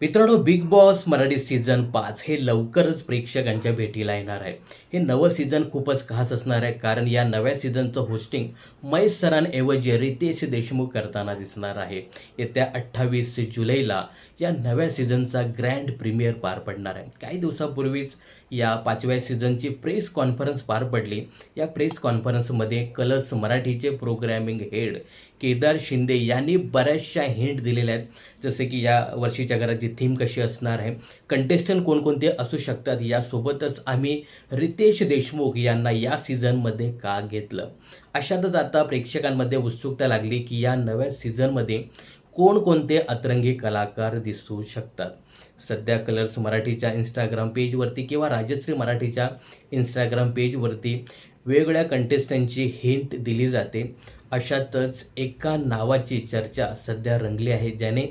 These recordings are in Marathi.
मित्रांनो बिग बॉस मराठी सीझन पाच हे लवकरच प्रेक्षकांच्या भेटीला येणार आहे. हे नवं सीझन खूपच खास असणार आहे कारण या नव्या सीझनचं होस्टिंग महेश सरांऐवजी रितेश देशमुख करताना दिसणार आहे. येत्या अठ्ठावीस जुलैला या नव्या सीझनचा ग्रँड प्रीमियर पार पडणार आहे. काही दिवसापूर्वीच या पाचव्या सीझनची प्रेस कॉन्फरन्स पार पडली. या प्रेस कॉन्फरन्समध्ये कलर्स मराठीचे प्रोग्रॅमिंग हेड केदार शिंदे यांनी बऱ्याचशा हिंट दिलेल्या आहेत. जसे की या वर्षीच्या घराची थीम कशी असणार आहे कंटेस्टंट कोणकोणते असू शकतात यासोबतच आम्ही रितेश देशमुख यांना या सीझनमध्ये का घेतलं? अशातच आता प्रेक्षकांमध्ये उत्सुकता लागली की या नव्या सीझनमध्ये कोणकोणते अतरंगी कलाकार दिसू शकतात? सध्या कलर्स मराठीच्या इंस्टाग्राम पेजवरती किंवा राजश्री मराठीच्या इंस्टाग्राम पेजवरती वेगवेगळ्या कंटेस्टंटची हिंट दिली जाते. अशातच एका नावाची चर्चा सध्या रंगली आहे ज्याने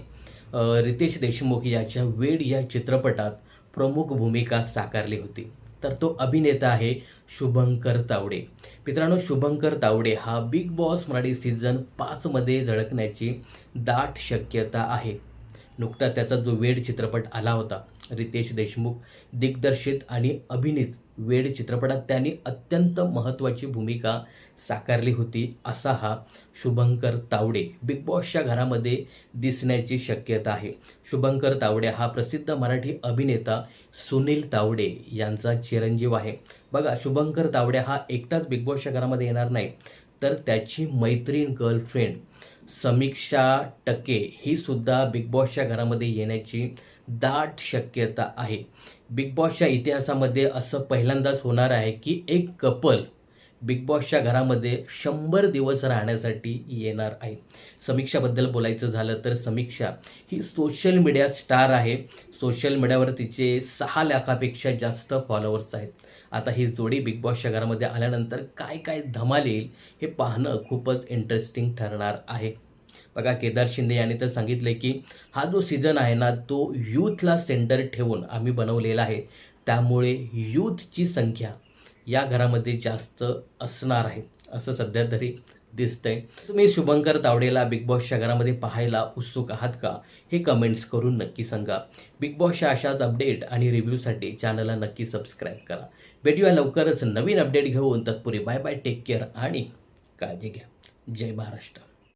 रितेश देशमुख याच्या वेड या चित्रपटात प्रमुख भूमिका साकारली होती. तर तो अभिनेता आहे शुभंकर तावडे. मित्रांनो शुभंकर तावडे हा बिग बॉस मराठी सीझन पाचमध्ये झळकण्याची दाट शक्यता आहे. नुकता त्याचा जो वेड चित्रपट आला होता रितेश देशमुख दिग्दर्शित आणि अभिनीत वेड चित्रपटात त्यांनी अत्यंत महत्त्वाची भूमिका साकारली होती असा हा शुभंकर तावडे बिग बॉसच्या घरामध्ये दिसण्याची शक्यता आहे. शुभंकर तावडे हा प्रसिद्ध मराठी अभिनेता सुनील तावडे यांचा चिरंजीव आहे. बघा शुभंकर तावडे हा एकटाच बिग बॉसच्या घरामध्ये येणार नाही तर त्याची मैत्रीण गर्लफ्रेंड समीक्षा टके ही सुद्धा बिग बॉसच्या घरामध्ये येण्याची दाट शक्यता आहे. बिग बॉसच्या इतिहासामध्ये असं पहिल्यांदाच होणार आहे की एक कपल बिग बॉसच्या घरामध्ये शंभर दिवस राहण्यासाठी येणार आहे. समीक्षाबद्दल बोलायचं झालं तर समीक्षा ही सोशल मीडिया स्टार आहे. सोशल मीडियावर तिचे सहा लाखापेक्षा जास्त फॉलोअर्स आहेत. आता ही जोडी बिग बॉसच्या घरामध्ये आल्यानंतर काय काय धमाल येईल हे पाहणं खूपच इंटरेस्टिंग ठरणार आहे. बघा केदार शिंदे यांनी तर सांगितले की हा जो सीझन आहे ना तो यूथला सेंटर ठेवून आम्ही बनवलेला आहे. त्यामुळे यूथची संख्या या घरामध्ये जास्त असणार आहे असं सध्या तरी दिसतंय. तुम्ही शुभंकर तावडेला बिग बॉसच्या घरामध्ये पाहायला उत्सुक आहात का? हे कमेंट्स करून नक्की सांगा. बिग बॉसच्या अशाच अपडेट आणि रिव्ह्यूसाठी चॅनलला नक्की सबस्क्राईब करा. भेटूया लवकरच नवीन अपडेट घेऊन. तत्पुरी बाय बाय टेक केअर आणि काळजी घ्या. जय महाराष्ट्र.